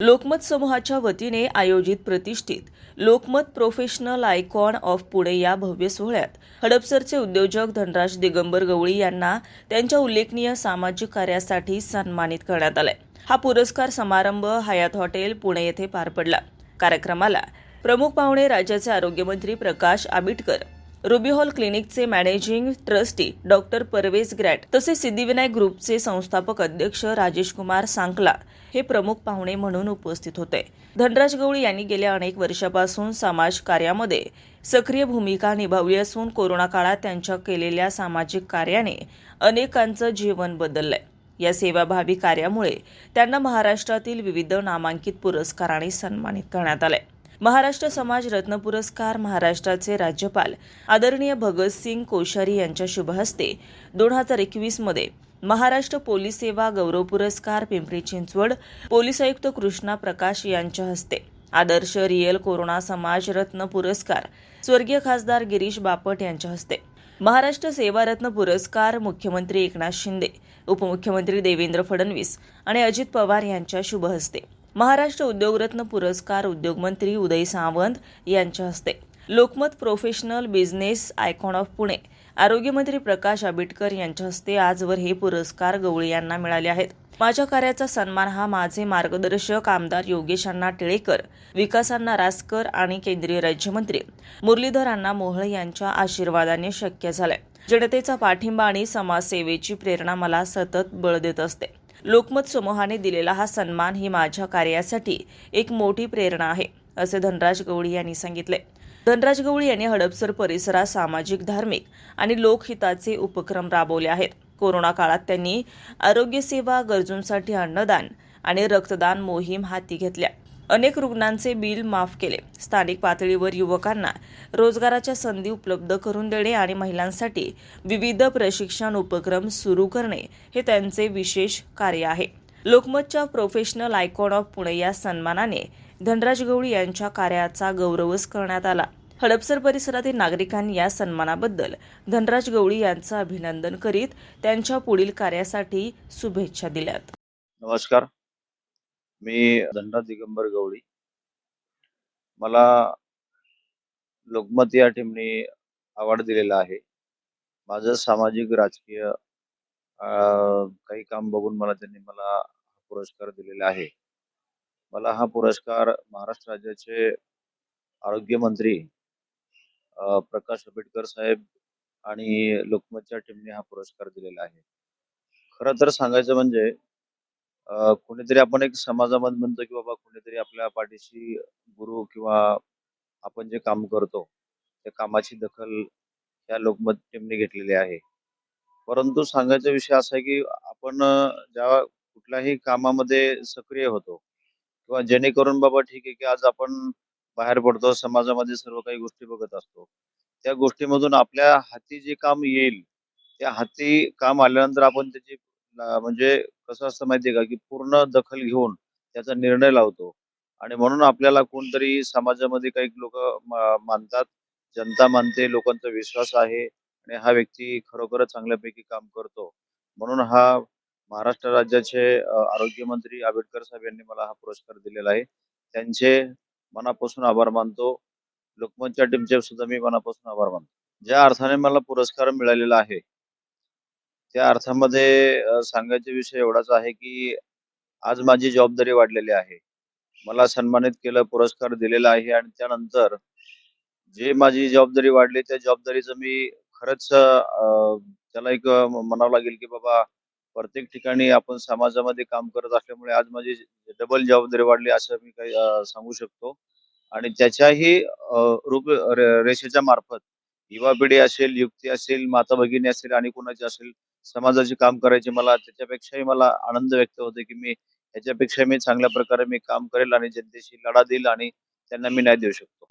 लोकमत समूहाच्या वतीने आयोजित प्रतिष्ठित Lokmat professional icon of Pune या भव्य सोहळ्यात हडपसरचे उद्योजक धनराज दिगंबर गवळी यांना त्यांच्या उल्लेखनीय सामाजिक कार्यासाठी सन्मानित करण्यात आलाय. हा पुरस्कार समारंभ हयात हॉटेल पुणे येथे पार पडला. कार्यक्रमाला प्रमुख पाहुणे राज्याचे आरोग्यमंत्री Prakash Abitkar Ruby Hall क्लिनिकचे managing trustee doctor Parvez Grant तसेच सिद्धिविनायक ग्रुपचे संस्थापक अध्यक्ष राजेश कुमार सांकला हे प्रमुख पाहुणे म्हणून उपस्थित होते. धनराज गवळी यांनी गेल्या अनेक वर्षापासून समाज कार्यामध्ये सक्रिय भूमिका निभावली असून कोरोना काळात त्यांच्या केलेल्या सामाजिक कार्याने अनेकांचं जीवन बदललंय. या सेवाभावी कार्यामुळे त्यांना महाराष्ट्रातील विविध नामांकित पुरस्काराने सन्मानित करण्यात आलंय. महाराष्ट्र समाज रत्न पुरस्कार महाराष्ट्राचे राज्यपाल आदरणीय भगतसिंग कोश्यारी यांच्या शुभहस्ते दोन हजार एकवीसमध्ये महाराष्ट्र पोलीस सेवा गौरव पुरस्कार पिंपरी चिंचवड पोलीस आयुक्त कृष्णा प्रकाश यांच्या हस्ते आदर्श रियल कोरोना समाज रत्न पुरस्कार स्वर्गीय खासदार गिरीश बापट यांच्या हस्ते. महाराष्ट्र सेवारत्न पुरस्कार मुख्यमंत्री एकनाथ शिंदे उपमुख्यमंत्री देवेंद्र फडणवीस आणि अजित पवार यांच्या शुभहस्ते महाराष्ट्र उद्योगरत्न पुरस्कार उद्योगमंत्री उदय सावंत यांच्या हस्ते. Lokmat professional business icon of Pune. आरोग्यमंत्री प्रकाश आंबेडकर यांच्या हस्ते आजवर हे पुरस्कार गवळी यांना मिळाले आहेत. माझ्या कार्याचा सन्मान हा माझे मार्गदर्शक आमदार योगेश टिळेकर विकासांना रासकर आणि केंद्रीय राज्यमंत्री मुरलीधर अण्णा यांच्या आशीर्वादाने शक्य झालाय. जनतेचा पाठिंबा आणि समाजसेवेची प्रेरणा मला सतत बळ देत असते. लोकमत समूहाने दिलेला हा सन्मान ही माझ्या कार्यासाठी एक मोठी प्रेरणा आहे असे धनराज गवळी यांनी सांगितले. धनराज गवळी यांनी हडपसर परिसरात सामाजिक धार्मिक आणि लोकहिताचे उपक्रम राबवले आहेत. कोरोना काळात त्यांनी आरोग्यसेवा गरजूंसाठी अन्नदान आणि रक्तदान मोहीम हाती घेतल्या. अनेक रुग्णांचे बिल माफ केले. स्थानिक पातळीवर युवकांना रोजगाराच्या संधी उपलब्ध करून देणे आणि महिलांसाठी विविध प्रशिक्षण उपक्रम सुरू करणे हे त्यांचे विशेष कार्य आहे. लोकमतच्या प्रोफेशनल आयकॉन ऑफ पुणे या सन्मानाने धनराज गवळी यांच्या कार्याचा गौरवच करण्यात आला. हडपसर परिसरातील नागरिकांनी या सन्मानाबद्दल धनराज गवळी यांचं अभिनंदन करीत त्यांच्या पुढील कार्यासाठी शुभेच्छा दिल्यात. नमस्कार. मी धनराज दिगंबर गवळी. मला लोकमत या टीमने अवॉर्ड दिलेला आहे. माझं सामाजिक राजकीय काही काम बघून मला त्यांनी मला पुरस्कार दिलेला आहे. मला हा पुरस्कार महाराष्ट्र राज्याचे आरोग्यमंत्री प्रकाश आंबेडकर साहेब आणि लोकमतच्या टीमने हा पुरस्कार दिलेला आहे. खरं तर सांगायचं म्हणजे कुणीतरी आपण एक समाजामध्ये म्हणतो की बाबा कुणीतरी आपल्या पाठीशी गुरु किंवा आपण जे काम करतो त्या कामाची दखल या लोकमत टीमने घेतलेली आहे. परंतु सांगायचा विषय असा आहे की आपण ज्या कुठल्याही कामामध्ये सक्रिय होतो किंवा जेणेकरून बाबा ठीक आहे की आज आपण बाहेर पडतो समाजामध्ये सर्व काही गोष्टी बघत असतो त्या गोष्टीमधून आपल्या हाती जे काम येईल त्या हाती काम आल्यानंतर आपण त्याची म्हणजे कसं असतं माहितीये का की पूर्ण दखल घेऊन त्याचा निर्णय लावतो. आणि म्हणून आपल्याला कोणतरी समाजामध्ये काही लोक मानतात. जनता मानते लोकांचा विश्वास आहे आणि हा व्यक्ती खरोखर चांगल्यापैकी काम करतो. म्हणून हा महाराष्ट्र राज्याचे आरोग्यमंत्री आंबेडकर साहेब यांनी मला हा पुरस्कार दिलेला आहे. त्यांचे मनापासून आभार मानतो. लोकमतच्या टीमचे सुद्धा मी मनापासून आभार मानतो. ज्या अर्थाने मला पुरस्कार मिळालेला आहे त्या अर्थामध्ये अ, सांगायचा विषय एवढाच आहे की आज माझी जबाबदारी वाढलेली आहे. मला सन्मानित केलं पुरस्कार दिलेला आहे आणि त्यानंतर जे माझी जबाबदारी वाढली त्या जबाबदारीचं मी खरंच अ, त्याला एक अ, म्हणावं लागेल की बाबा प्रत्येक ठिकाणी आपण समाजामध्ये काम करत असल्यामुळे आज माझी डबल जबाबदारी वाढली असं मी काही अ, सांगू शकतो. आणि त्याच्याही अ, रूप रेषेच्या मार्फत युवा पिढी असेल युक्ती असेल माता भगिनी असेल आणि कोणाची असेल समाजाचे काम करायचे मला त्याच्यापेक्षाही मला आनंद व्यक्त होतो की मी याच्यापेक्षा मी चांगल्या प्रकारे मी काम करेल आणि जनतेशी लढा देईल आणि त्यांना मी न्याय देऊ शकतो.